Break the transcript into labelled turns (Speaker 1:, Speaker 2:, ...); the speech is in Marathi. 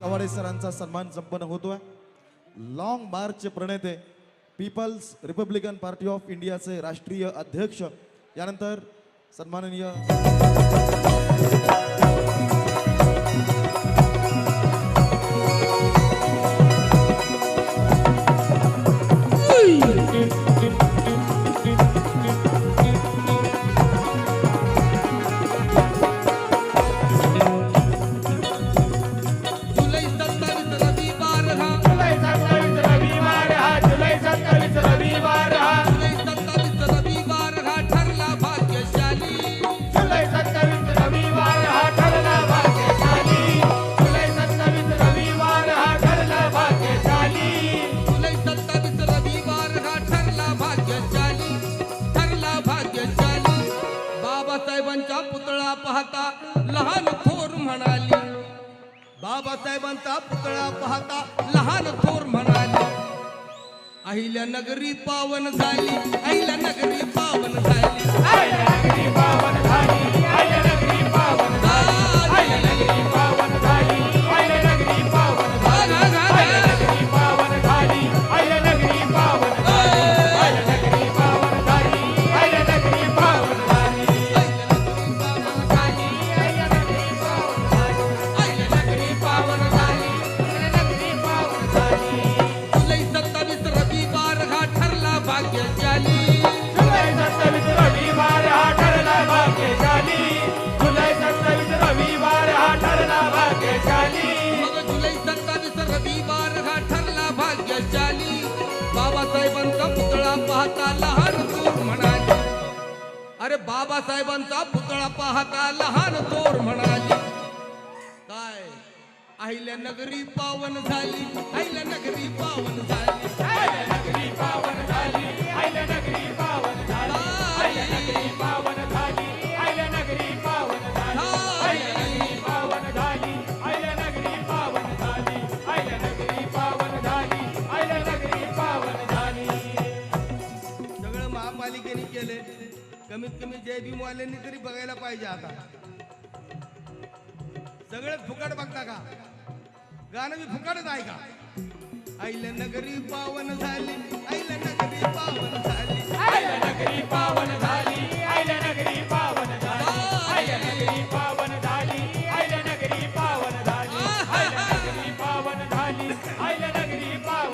Speaker 1: कवाडे सरांचा सन्मान संपन्न होतोय. लॉंग मार्चचे प्रणेते पीपल्स रिपब्लिकन पार्टी ऑफ इंडियाचे राष्ट्रीय अध्यक्ष यानंतर सन्माननीय
Speaker 2: बाबासाहेबांचा पुतळा पाहता लहान थोर म्हणाली. बाबासाहेबांचा पुतळा पाहता लहान थोर म्हणाली. अहिल्या नगरी पावन झाली अहिल्या नगरी पावन झाली. भाग्यशाली।
Speaker 3: जुलै सत्तावीस रविवार हा ठरला भाग्यशाली. जुलै सत्तावीस रविवार हा ठरला भाग्यशाली.
Speaker 2: मग जुलै सत्तावीस रविवार हा ठरला भाग्यशाली. बाबासाहेबांचा पुतळा पाहता लहान थोर म्हणाली. अरे बाबासाहेबांचा पुतळा पाहता लहान म्हणाली. काय? अहिल्या नगरी पावन झाली अहिल्या नगरी पावन झाली.
Speaker 3: नगरी पावन केले. कमीत कमी जय भीमवाल्यांनी तरी बघायला पाहिजे आता. सगळं फुकट बघता का? गाणं मी फुकटच आहे का? आईला नगरी पावन झाली आईला नगरी पावन झाली. आईला नगरी पावन झाली
Speaker 2: आईला नगरी पावन झाली. आईल नगरी पावन झाली आईल नगरी पावन झाली. आईल नगरी पावन झाली
Speaker 3: आईल नगरी पावन